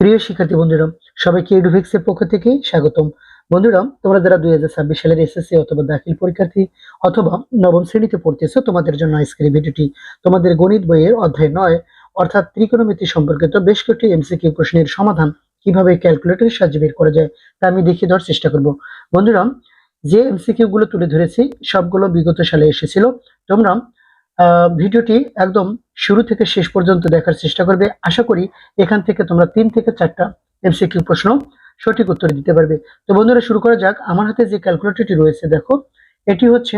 প্রিয় শিক্ষার্থী বন্ধুরা সবাইকে এডুভিক্স এর পক্ষ থেকে স্বাগতম। বন্ধুরা তোমরা যারা দুই হাজার ছাব্বিশ সালের এসএসসি অথবা দাখিল পরীক্ষার্থী অথবা নবম শ্রেণীতে পড়তেছো, তোমাদের জন্য আজকের ভিডিওটি তোমাদের গণিত বইয়ের অধ্যায় নয়, অর্থাৎ ত্রিকোণমিতি সম্পর্কিত বেশ কয়েকটি এমসিকিউ প্রশ্নের সমাধান কীভাবে ক্যালকুলেটরের সাহায্যে বের করা যায় তা আমি দেখিয়ে দেওয়ার চেষ্টা করব। বন্ধুরা যে এমসিকিউ গুলো তুলে ধরেছি, সবগুলো বিগত সালে এসেছিল। তোমরা ভিডিওটি একদম শুরু থেকে শেষ পর্যন্ত দেখার চেষ্টা করবে। আশা করি এখান থেকে তোমরা তিন থেকে চারটা এমসিকিউ প্রশ্ন সঠিক উত্তর দিতে পারবে। তো বন্ধুরা, শুরু করা যাক। আমার হাতে যে ক্যালকুলেটরটি রয়েছে, দেখো। এটি হচ্ছে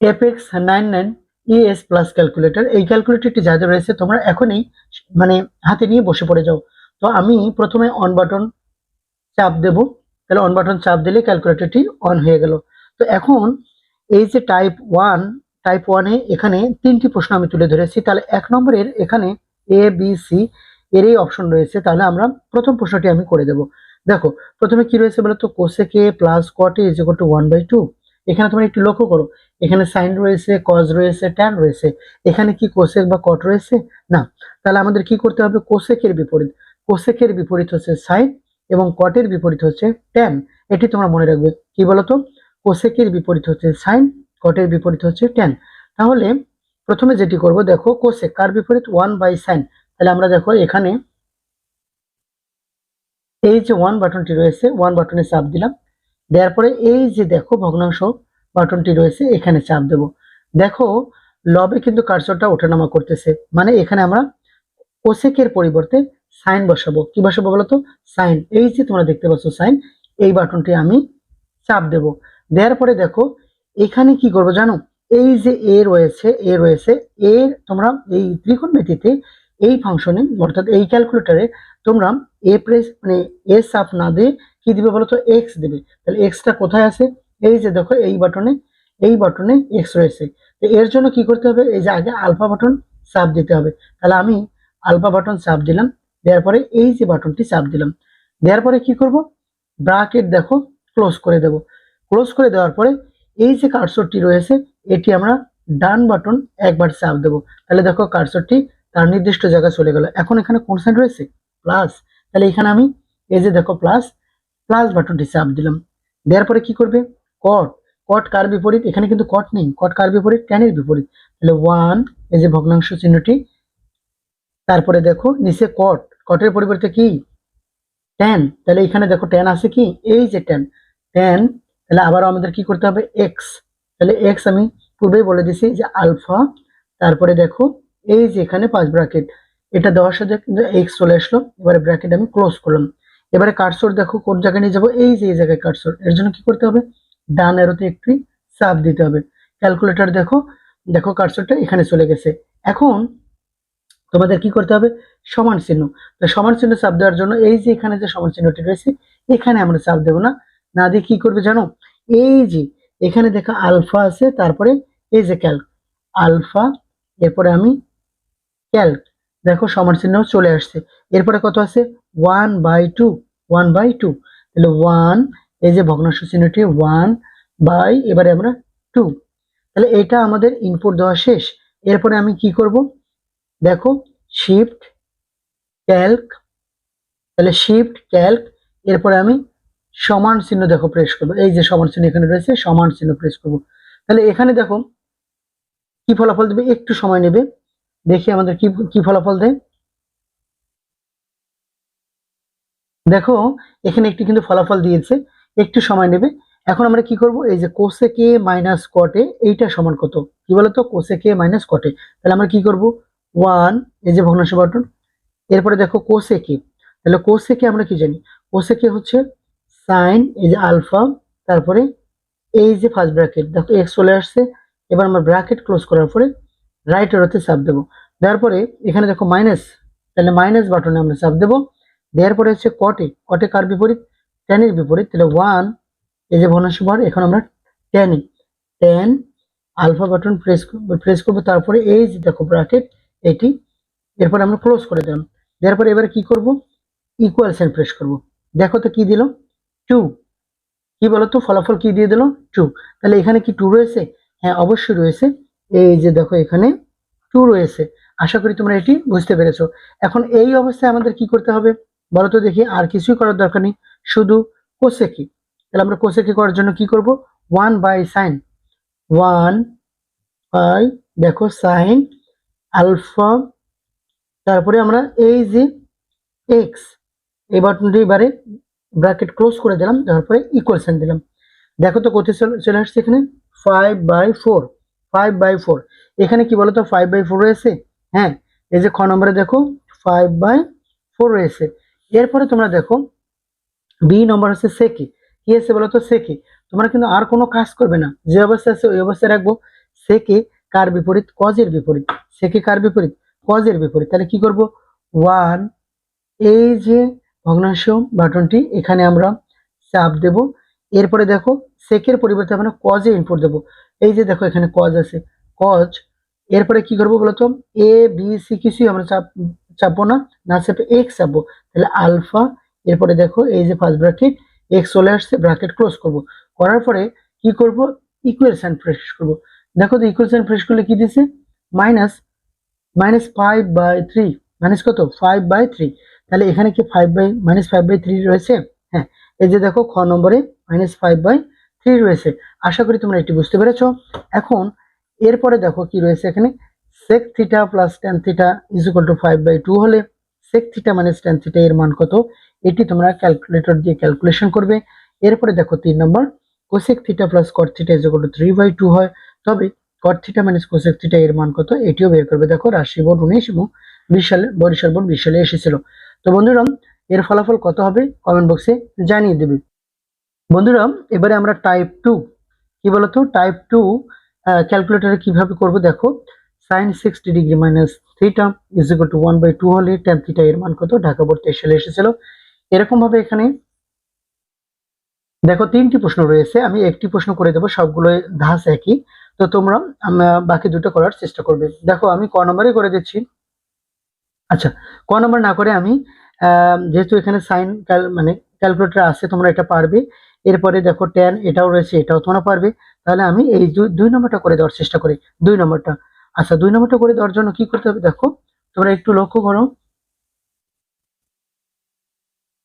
apex nine nine ES plus calculator এই ক্যালকুলেটরটি যাদের রয়েছে, তোমরা এখনই মানে হাতে নিয়ে বসে পড়ে যাও। তো আমি প্রথমে অন বাটন চাপ দেব। তাহলে অন বাটন চাপ দিলে ক্যালকুলেটরটি অন হয়ে গেল। তো এখন এই যে টাইপ ওয়ান টাইপ ওয়ানে এখানে তিনটি প্রশ্ন আমি তুলে ধরেছি। তাহলে এক নম্বরের এখানে এ বি সি এর এই অপশন রয়েছে। তাহলে আমরা প্রথম প্রশ্নটি আমি করে দেব। দেখো, প্রথমে কি রয়েছে বলতো cosec plus cot is equal to one by two এখানে তোমরা একটু লক্ষ্য করো। এখানে সাইন রয়েছে কজ রয়েছে ট্যান রয়েছে। এখানে কি কোসেক বা কট রয়েছে? না। তাহলে আমাদের কি করতে হবে? কোসেকের বিপরীত। কোসেকের বিপরীত হচ্ছে সাইন এবং কটের বিপরীত হচ্ছে ট্যান এটি তোমরা মনে রাখবে। কি বলতো কোসেকের বিপরীত হচ্ছে সাইন কটের বিপরীত হচ্ছে ট্যান তাহলে প্রথমে যেটি করব, দেখো কোসেক কার বিপরীত? ওয়ান বাই সাইন তাহলে আমরা দেখো এখানে এই যে ওয়ান বাটনটি রয়েছে ওয়ান বাটনে চাপ দিলাম। দেওয়ার পরে এই যে দেখো ভগ্নাংশ বাটনটি রয়েছে, এখানে চাপ দেব। দেখো, লবে কিন্তু কার্সরটা ওঠানামা করতেছে। মানে এখানে আমরা কোসেকের পরিবর্তে সাইন বসাবো। কি বসাবো বলতো? সাইন এই যে তোমরা দেখতে পাচ্ছ সাইন এই বাটনটি আমি চাপ দেব। দেওয়ার পরে দেখো এখানে কি করব জানো? এই যে এ রয়েছে এ রয়েছে, এর তোমরা এই ত্রিকোণ ত্রিকোণমিতিতে এই ফাংশনে অর্থাৎ এই ক্যালকুলেটরে তোমরা এ প্রেস মানে এ সাফ না দিয়ে কি দিবে বলো তো এক্স দেবে। তাহলে এক্সটা কোথায় আছে? এই যে দেখো, এই বাটনে এই বাটনে এক্স রয়েছে। তো এর জন্য কি করতে হবে? এই যে আগে আলফা বাটন চাপ দিতে হবে। তাহলে আমি আলফা বাটন চাপ দিলাম, দেওয়ার পরে এই যে বাটনটি চাপ দিলাম। দেওয়ার পরে কি করব? ব্রাকেট দেখো ক্লোজ করে দেব। ক্লোজ করে দেওয়ার পরে এই যে কার্সরটি রয়েছে, এটি আমরা ডান বাটন একবার চাপ দেবো। তাহলে দেখো কার্সরটি তার নির্দিষ্ট জায়গায় চলে গেল। এখন এখানে কোন সাইড রয়েছে? প্লাস। তাহলে এখানে আমি এই যে দেখো প্লাস প্লাস বাটনটি চাপ দিলাম। দেওয়ার পরে কি করবে? কট। কট কার বিপরীত? এখানে কিন্তু কট নেই। কট কার বিপরীত? ট্যানের বিপরীত। তাহলে ওয়ান এই যে ভগ্নাংশ চিহ্নটি। তারপরে দেখো নিচে কট। কটের পরিবর্তে কি? ট্যান তাহলে এখানে দেখো ট্যান আছে কি? এই যে ট্যান ট্যান তাহলে আবারও আমাদের কি করতে হবে? এক্স তাহলে এক্স আমি পূর্বেই বলে দিছি যে আলফা, তারপরে দেখো এই যে এখানে পাঁচ ব্র্যাকেট এটা দেওয়ার সাথে কিন্তু এক্স চলে আসলো, এবারে ব্র্যাকেট আমি ক্লোজ করলাম। এবারে কাটসোর দেখো কোন জায়গায় নিয়ে যাব? এই যে, এই জায়গায় কাটসোর এর জন্য কি করতে হবে? ডান এরোতে একটি চাপ দিতে হবে। ক্যালকুলেটর দেখো দেখো কাটসোরটা এখানে চলে গেছে। এখন তোমাদের কি করতে হবে? সমান চিহ্ন। সমান চিহ্ন চাপ দেওয়ার জন্য এই যে এখানে যে সমান চিহ্নটি রয়েছে, এখানে আমরা চাপ দেবো না। না দিয়ে কি করবে জানো? এই যে, এখানে দেখো আলফা আছে, তারপরে এই যে ক্যালক। আলফা, এরপরে আমি ক্যালক। দেখো সমান চিহ্ন চলে আসছে। এরপরে কত আছে? One by two, one by two. তাহলে ওয়ান, এই যে ভগ্নাংশ চিহ্নটি, ওয়ান বাই, এবারে আমরা টু। তাহলে এটা আমাদের ইনপুট দেওয়া শেষ। এরপরে আমি কি করব? দেখো শিফট ক্যালক। তাহলে শিফট ক্যালক। এরপরে আমি সমান চিহ্ন দেখো প্রেস করব। এই যে সমান চিহ্ন এখানে রয়েছে, সমান চিহ্ন প্রেস করব। তাহলে এখানে দেখো, কি ফলাফল দেবে? একটু সময় নেবে। দেখি আমাদের কি কি ফলাফল দেয়। দেখো, এখানে একটু কিন্তু ফলাফল দিয়েছে, একটু সময় নেবে। এখন আমরা কি করব? এই যে কোসেকে মাইনাস কটে এইটা সমান কত? কি বলতো? কোসেকে মাইনাস কটে তাহলে আমরা কি করব? ওয়ান এই যে ভগ্নাংশ বাটন এরপরে দেখো কোসেকে তাহলে কোসেকে আমরা কি জানি? কোসে কে হচ্ছে সাইন এই যে আলফা তারপরে এই যে ফার্স্ট ব্র্যাকেট দেখো এক্স চলে আসছে, এবার আমরা ব্র্যাকেট ক্লোজ করার পরে রাইট এরোতে চাপ দেবো। দেওয়ার পরে এখানে দেখো মাইনাস তাহলে মাইনাস বাটনে আমরা চাপ দেবো। দেওয়ার পরে হচ্ছে কটে কটে কার বিপরীত? টেনের বিপরীত। তাহলে ওয়ান এই যে ভগ্নাংশ বার এখন আমরা টেনে tan alpha button press press করব তারপরে এই যে দেখো ব্র্যাকেট এটি, এরপরে আমরা ক্লোজ করে দিলাম। দেওয়ার পরে এবারে কি করব? ইকুয়াল সাইন প্রেস করব। দেখো তো কি দিল? টু কি বলতো? ফলাফল কি দিয়ে দিল? টু তাহলে এখানে কি টু রয়েছে? হ্যাঁ অবশ্যই রয়েছে। এই যে দেখো এখানে টু রয়েছে। আশা করি তোমরা এটি বুঝতে পেরেছ। এখন এই অবস্থায় আমাদের কি করতে হবে? বলো তো দেখি, আর কিছুই করার দরকার নেই। শুধু কোসেকি তাহলে আমরা কোসেকি করার জন্য কি করব? One by sine one by দেখো সাইন আলফা তারপরে আমরা এই যে এক্স এই বাটনটি এবারে ব্র্যাকেট ক্লোজ করে দিলাম তারপরে ইকুয়াল সাইন দিলাম। দেখো তো কোথায় চলে আসছে এখানে? Five by four five by four এখানে কি বলতো? ফাইভ বাই ফোর রয়েছে? হ্যাঁ এই যে খ নম্বরে দেখো ফাইভ বাই ফোর রয়েছে। এরপরে তোমরা দেখো বি নম্বর হচ্ছে সেকি কি? আছে বলো তো সেকি তোমরা কিন্তু আর কোনো কাজ করবে না। যে অবস্থা আছে, ওই অবস্থায় রাখব। সেকে কার বিপরীত? কজের বিপরীত। সেকে কার বিপরীত? কজের বিপরীত। তাহলে কি করব? ওয়ান এই যে ভগ্নাংশ বাটনটি এখানে আমরা চাপ দেব। এরপরে দেখো, সেকের পরিবর্তে আমরা কজে ইনপুট দেব। এই যে দেখো, এখানে কজ আছে। কজ এরপরে কি করব বলতো? এ বি সি কিছুই আমরা চাপ, চাপবো না। না চাপে এক্স চাপবো। তাহলে আলফা, এরপরে দেখো, এই যে ফার্স্ট ব্র্যাকেট এক্স চলে আসছে ব্র্যাকেট ক্লোজ করব। করার পরে কি করব? ইকুয়েশন প্রেস করব। দেখো তো ইকুয়েশন প্রেস করলে কি দিছে? Minus minus five by three minus কত? ফাইভ বাই থ্রি তাহলে এখানে কি five by minus five by three রয়েছে? হ্যাঁ এই যে দেখো, খ নম্বরে মাইনাস ফাইভ বাই থ্রি রয়েছে। আশা করি তোমরা এটি বুঝতে পেরেছ। এখন, এরপরে দেখো কি রয়েছে এখানে। Sec theta plus tan theta is equal to five by two হলে sec theta minus tan theta এর মান কত? এটি তোমরা ক্যালকুলেটর দিয়ে ক্যালকুলেশন করবে। এরপরে দেখো তিন নম্বর cosec theta plus cot theta is equal to three by two হয়। তবে cot theta minus cosec theta এর মান কত? এটিও বের করবে। দেখো রাশি বোর্ড উনিশ এবং বিশ সালে বরিশাল বোর্ড বিশালে এসেছিল। তো বন্ধুরা, এর ফলাফল কত হবে কমেন্ট বক্সে জানিয়ে দেবে। বন্ধুরা, এবারে আমরা টাইপ টু কি বলতো? টাইপ টু ক্যালকুলেটরে কীভাবে করব দেখো। সাইন সিক্সটি ডিগ্রি মাইনাস থ্রিটা is equal to one by two হলে টেন থিটা এর মান কত? ঢাকা বোর্ড তেইশ সালে এসেছিল। এরকম ভাবে এখানে দেখো, তিনটি প্রশ্ন রয়েছে। আমি একটি প্রশ্ন করে দেবো, সবগুলো ধাস একই। তো তোমরা বাকি দুটো করার চেষ্টা করবে। দেখো, আমি ক নম্বরে করে দিচ্ছি। আচ্ছা ক নম্বর না করে আমি যেহেতু এখানে সাইন মানে ক্যালকুলেটর আছে, তোমরা এটা পারবে। এরপরে দেখো টেন এটাও রয়েছে, এটাও তোমরা পারবে। তাহলে আমি এই দুই- নম্বরটা করে দেওয়ার চেষ্টা করি, দুই নম্বরটা। আচ্ছা দুই নম্বরটা করে দেওয়ার জন্য কি করতে হবে দেখো, তোমরা একটু লক্ষ্য করো।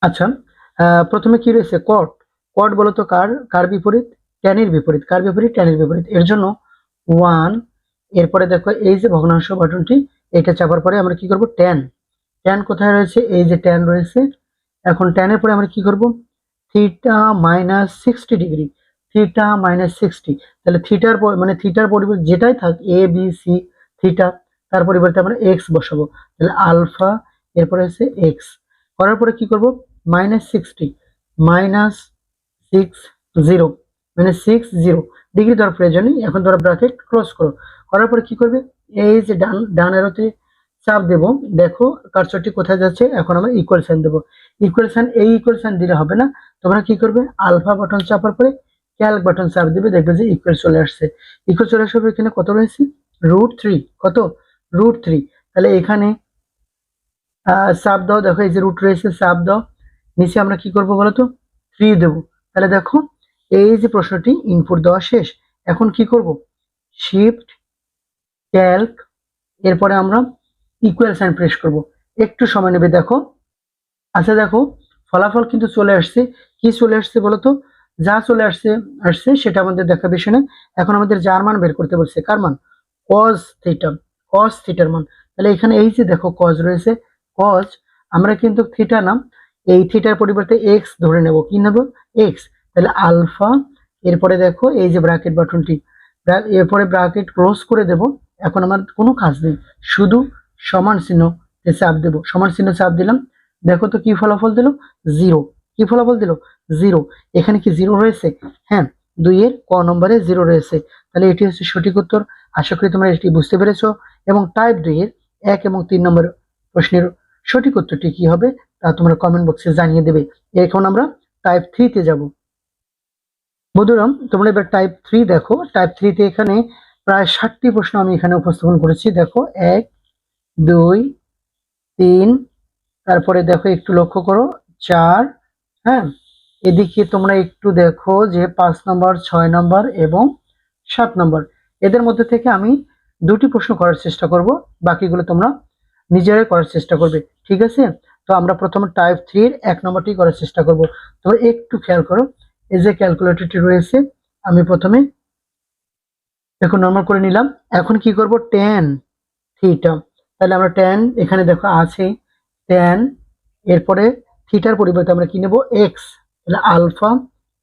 আচ্ছা প্রথমে কি রয়েছে? কট কট বলো তো কার কার বিপরীত? ট্যানের বিপরীত। কার বিপরীত? ট্যানের বিপরীত। এর জন্য ওয়ান এরপরে দেখো এই যে ভগ্নাংশ বাটনটি এটা চাপার পরে আমরা কি করব? ট্যান ট্যান কোথায় রয়েছে? এই যে ট্যান রয়েছে, এখন ট্যানের পরে আমরা কি করব? Theta minus sixty degree theta minus sixty তাহলে থিটার মানে থিটার পরিবর্তে যেটাই থাক এ বি সি থিটা তার পরিবর্তে আমরা এক্স বসাবো। তাহলে আলফা এরপরে হচ্ছে এক্স করার পরে কি করব? Minus sixty minus six zero মানে সিক্স জিরো ডিগ্রি দেওয়ার প্রয়োজন নেই। এখন ধরো ব্র্যাকেট ক্লোজ করো। করার পরে কি করবে? এই যে ডান ডান এরোতে চাপ দেবো। দেখো কারচরটি কোথায় যাচ্ছে? এখন আমরা ইকুয়াল সাইন দেবো। ইকুয়াল সাইন এই ইকুয়াল সাইন দিলে হবে না। তোমরা কি করবে? আলফা বাটন চাপার পরে ক্যালক বাটন চাপ দিবে। দেখবে যে ইকুয়াল চলে আসছে। ইকুয়াল চলে আসবে এখানে কত রয়েছে? রুট থ্রি কত? রুট থ্রি তাহলে এখানে চাপ দাও। দেখো, এই যে রুট রয়েছে, চাপ দাও। নিচে আমরা কি করব বলো তো? থ্রি দেবো। তাহলে দেখো, এই যে প্রশ্নটি ইনপুট দেওয়া শেষ। এখন কি করব? শিফট ক্যালক, এরপরে আমরা ইকুয়াল সাইন প্রেস করব। একটু সময় নেবে, দেখো। আচ্ছা দেখো, ফলাফল কিন্তু চলে আসছে। কি চলে আসছে বলো তো যা চলে আসছে আসছে, সেটা আমাদের দেখা বিষয় না এখন আমাদের যার মান বের করতে বলছে, কার মান? কজ থিটা কজ থিটার মান। তাহলে এখানে এই যে দেখো কজ রয়েছে কজ আমরা কিন্তু থিটা নাম, এই থিটার পরিবর্তে এক্স ধরে নেব। কি নেব? এক্স তাহলে আলফা এরপরে দেখো, এই যে ব্র্যাকেট বাটনটি এরপরে ব্র্যাকেট ক্লোজ করে দেব। এখন আমার কোনো কাজ নেই। শুধু সমান চিহ্ন চাপ দেব। সমান চিহ্ন চাপ দিলাম। দেখো তো কি ফলাফল দিল? জিরো। কি ফলাফল দিল? জিরো। এখানে কি জিরো রয়েছে? হ্যাঁ দুইয়ের ক নম্বরে জিরো রয়েছে। তাহলে এটি হচ্ছে সঠিক উত্তর। আশা করি তোমরা এটি বুঝতে পেরেছ। এবং টাইপ দুইয়ের এক এবং তিন নম্বর প্রশ্নের সঠিক উত্তরটি কি হবে তা তোমরা কমেন্ট বক্সে জানিয়ে দেবে। এখন আমরা টাইপ থ্রিতে যাব। বন্ধুরা, তোমরা এবার টাইপ থ্রি দেখো। টাইপ থ্রিতে এখানে প্রায় ষাটটি প্রশ্ন আমি এখানে উপস্থাপন করেছি। দেখো, এক, দুই, তিন, তারপরে দেখো একটু লক্ষ্য করো, চার হ্যাঁ? এদিকে তোমরা একটু দেখো যে পাঁচ নম্বর, ছয় নম্বর এবং সাত নম্বর। এদের মধ্যে থেকে আমি দুটি প্রশ্ন করার চেষ্টা করব, বাকিগুলো তোমরা নিজেরাই করার চেষ্টা করবে, ঠিক আছে? তো আমরা প্রথমে টাইপ থ্রির এক নম্বরটি করার চেষ্টা করব। তোমরা একটু খেয়াল করো, এই যে ক্যালকুলেটরটি রয়েছে, আমি প্রথমে দেখো নর্মাল করে নিলাম। এখন কি করব? টেন থিটা তাহলে আমরা টেন এখানে দেখো আছে। টেন এরপরে থিটার পরিবর্তে আমরা কি নেব? এক্স তাহলে আলফা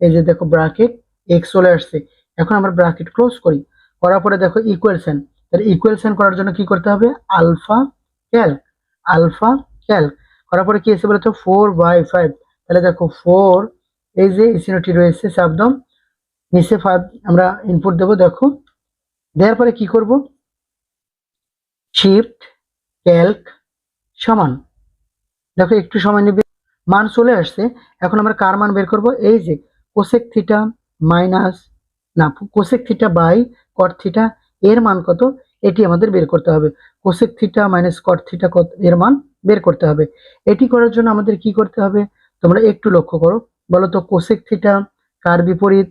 এই যে দেখো ব্রাকেট এক্স চলে আসছে। এখন আমরা ব্রাকেট ক্লোজ করি। করার পরে দেখো ইকুয়েলশন তাহলে ইকুয়েলশন করার জন্য কি করতে হবে? আলফা ক্যালক আলফা ক্যালক করার পরে কি এসে বলতো ফোর বাই ফাইভ তাহলে দেখো ফোর এই যে ইসিনোটি রয়েছে শব্দম নিচে ফাইভ আমরা ইনপুট দেবো, দেখো। দেওয়ার পরে কি করব? শিফট ক্যালক সমান। দেখো একটু সময় নেবে। মান চলে আসছে। এখন আমরা কার মান বের করব? এই যে কোসেক থিটা মাইনাস না cosec theta by cot theta এর মান কত? এটি আমাদের বের করতে হবে। Cosec theta minus cot theta কত? এর মান বের করতে হবে। এটি করার জন্য আমাদের কি করতে হবে? তোমরা একটু লক্ষ্য করো। বলো তো কোসেক থিটা কার বিপরীত?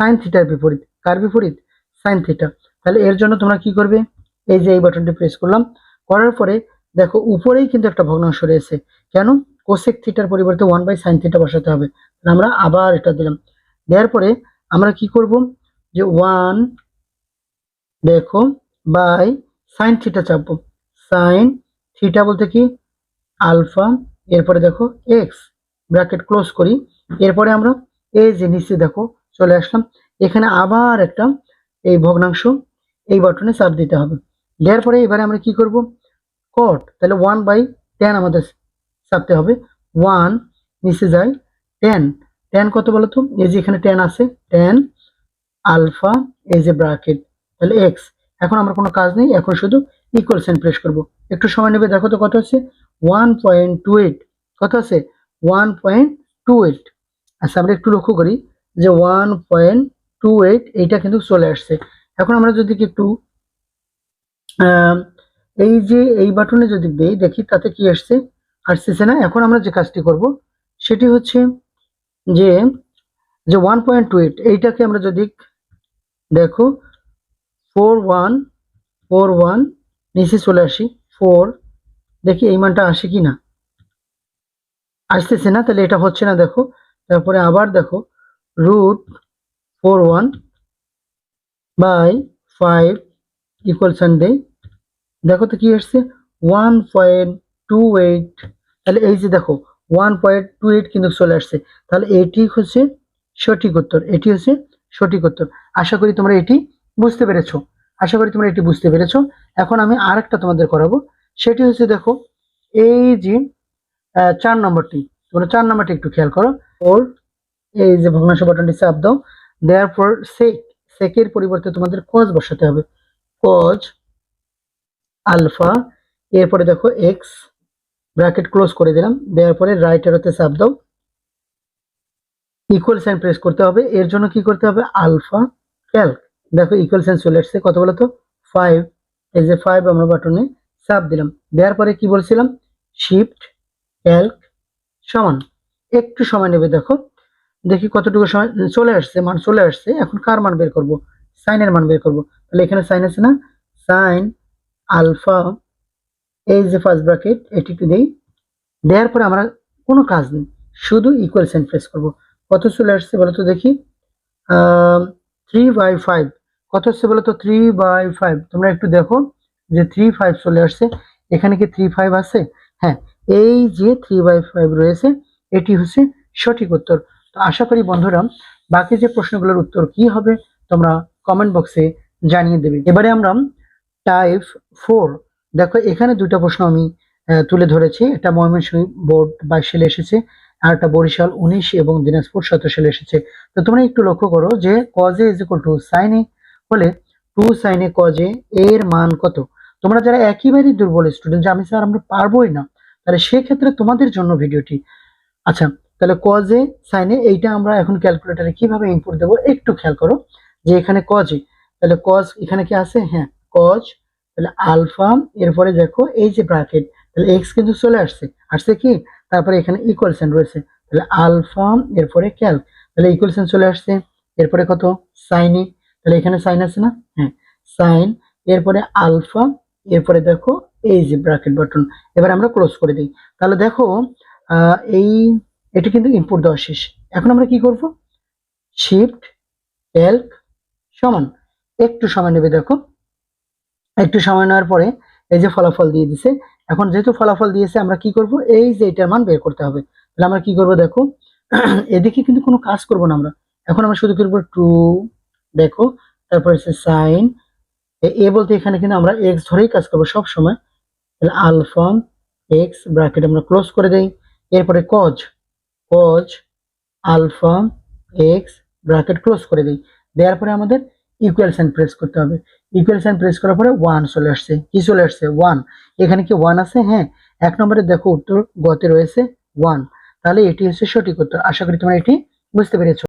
সাইন থিটার বিপরীত। কার বিপরীত? সাইন থিটা তাহলে এর জন্য তোমরা কি করবে? এই যে এই বাটনটি প্রেস করলাম। করার পরে দেখো, উপরেই কিন্তু একটা ভগ্নাংশ রয়েছে। কেন? কোসেক থিটার পরিবর্তে ওয়ান বাই সাইন থিটা বসাতে হবে। আমরা আবার এটা দিলাম। দেওয়ার পরে আমরা কি করব? যে ওয়ান দেখো বাই সাইন থিটা চাপবো। সাইন থিটা বলতে কি? আলফা এরপরে দেখো এক্স ব্র্যাকেট ক্লোজ করি। এরপরে আমরা এই যে নিচে দেখো, চলে আসলাম। এখানে আবার একটা এই ভগ্নাংশ এই বাটনে চাপ দিতে হবে। দেওয়ার পরে এবারে আমরা কি করব? কট তাহলে ওয়ান বাই টেন আমাদের চাপতে হবে। ওয়ান নিচে যায় টেন টেন কত বলো তো? এই যে এখানে টেন আছে টেন আলফা এই যে ব্রাকেট তাহলে এক্স এখন আমার কোনো কাজ নেই, এখন শুধু ইকুয়াল সাইন প্রেস করব। একটু সময় নেবে, দেখো তো কত আছে? ওয়ান পয়েন্ট টু এইট কত আছে? ওয়ান পয়েন্ট টু এইট আচ্ছা আমরা একটু লক্ষ্য করি যে ওয়ান পয়েন্ট টু এইট এইটা কিন্তু চলে আসছে। এখন আমরা যদি একটু এই যে এই বাটনে যদি দেই, দেখি তাতে কি আসছে? আসতেছে না? এখন আমরা যে কাজটি করব, সেটি হচ্ছে যে যে ওয়ান পয়েন্ট টু এইট এইটাকে আমরা যদি দেখো ফোর ওয়ান ফোর ওয়ান নিচে চলে আসি ফোর দেখি এই মানটা আসে কি না? আসতেছে না, তাহলে এটা হচ্ছে না, দেখো। তারপরে আবার দেখো root four one by five equal Sunday দেখো তো কি আসছে? ওয়ান পয়েন্ট টু এইট তাহলে এই যে দেখো ওয়ান পয়েন্ট টু এইট কিন্তু চলে আসছে। তাহলে এটি হচ্ছে সঠিক উত্তর। এটি হচ্ছে সঠিক উত্তর। আশা করি তোমরা এটি বুঝতে পেরেছ। আশা করি তোমরা এটি বুঝতে পেরেছ। এখন আমি আরেকটা তোমাদের করাবো। সেটি হচ্ছে দেখো, এই যে চার নম্বরটি। তোমরা চার নম্বরটি একটু খেয়াল করো। ওর এই যে ভগ্নাংশ বাটনটি চাপ দাও। দেওয়ার পর সেক সেকের পরিবর্তে তোমাদের কজ বসাতে হবে। কজ আলফা এরপরে দেখো এক্স ব্র্যাকেট ক্লোজ করে দিলাম। দেওয়ার পরে রাইট এরোতে চাপ দাও। ইকুয়াল সাইন প্রেস করতে হবে। এর জন্য কি করতে হবে? আলফা ক্যালক দেখো ইকুয়াল সাইন চলে আসছে। কত বলো তো ফাইভ এই যে ফাইভ আমরা বাটনে চাপ দিলাম। দেওয়ার পরে কি বলছিলাম? শিফট ক্যালক সমান। একটু সময় নেবে দেখো। দেখি কতটুকু সময় চলে আসছে, মান চলে আসছে, এখন কার মান বের করব? সাইনের মান বের করব। তাহলে এখানে সাইন আছে না? সাইন আলফা এই যে ফার্স্ট ব্র্যাকেট এটি একটু দেই। দেওয়ার পরে আমরা কোনো কাজ নেই, শুধু ইকুয়াল সাইন প্রেস করব। কত চলে আসছে বলো তো দেখি। থ্রি বাই ফাইভ কত হচ্ছে বলো তো? থ্রি বাই ফাইভ তোমরা একটু দেখো যে থ্রি ফাইভ চলে আসছে। এখানে কি থ্রি ফাইভ আছে? হ্যাঁ এই যে থ্রি বাই ফাইভ রয়েছে, এটি হচ্ছে সঠিক উত্তর। তো আশা করি বন্ধুরা, বাকি যে প্রশ্নগুলোর উত্তর কি হবে, তোমরা কমেন্ট বক্সে জানিয়ে দেবে। এবারে আমরা টাইপ ফোর দেখো এখানে দুটো প্রশ্ন আমি তুলে ধরেছি। একটা ময়মনসিংহ বোর্ড বাইশ সালে এসেছে, আর একটা বরিশাল উনিশ এবং দিনাজপুর সতেরো সালে এসেছে। তো তোমরা একটু লক্ষ্য করো যে কজে ইজ ইকুয়াল টু সাইনে হলে টু সাইনে কজে এর মান কত? তোমরা যারা একেবারেই দুর্বল স্টুডেন্ট যে আমি স্যার আমরা পারবোই না, তাহলে সেক্ষেত্রে তোমাদের জন্য ভিডিওটি আচ্ছা তাহলে কজে সাইনে এইটা আমরা এখন ক্যালকুলেটারে কীভাবে ইনপুট দেবো একটু খেয়াল করো যে এখানে কজে তাহলে কজ এখানে কি আছে? হ্যাঁ কজ তাহলে আলফা এরপরে দেখো এই যে ব্র্যাকেট তাহলে এক্স কিন্তু চলে আসছে। আসছে কি? তারপরে এখানে ইকুয়ালসেন রয়েছে। তাহলে আলফা এরপরে ক্যাল তাহলে ইকুয়ালসেন চলে আসছে। এরপরে কত? সাইনে তাহলে এখানে সাইন আছে না? হ্যাঁ সাইন এরপরে আলফা এরপরে দেখো এই যে ব্র্যাকেট বাটন এবার আমরা ক্লোজ করে দিই। তাহলে দেখো এই এটা কিন্তু ইনপুট দেওয়া শেষ। এখন আমরা কি করব? শিফট ক্যালক সমান। একটু সময় নেবে, দেখো। একটু সময় নেওয়ার পরে এই যে ফলাফল দিয়ে দিছে, এখন যেহেতু ফলাফল দিয়েছে, আমরা কি করব? এই যে এটার মান বের করতে হবে। তাহলে আমরা কি করব, দেখো? এদিকে কিন্তু কোনো কাজ করব না আমরা। এখন আমরা শুধু করব? টু দেখো। তারপর হচ্ছে সাইন এ বলতে এখানে কিন্তু আমরা এক্স ধরেই কাজ করব সব সময় তাহলে আলফা এক্স ব্র্যাকেট আমরা ক্লোজ করে দেই। এরপরে cos cos alpha X bracket close করে দিই। দেওয়ার পরে আমাদের ইকুয়াল সাইন প্রেস করতে হবে। ইকুয়াল সাইন প্রেস করার পরে ওয়ান চলে আসছে। কি চলে আসছে? ওয়ান এখানে কি ওয়ান আছে? হ্যাঁ। এক নম্বরে দেখো উত্তর গতে রয়েছে ওয়ান তাহলে এটি হচ্ছে সঠিক উত্তর। আশা করি তোমরা এটি বুঝতে পেরেছ।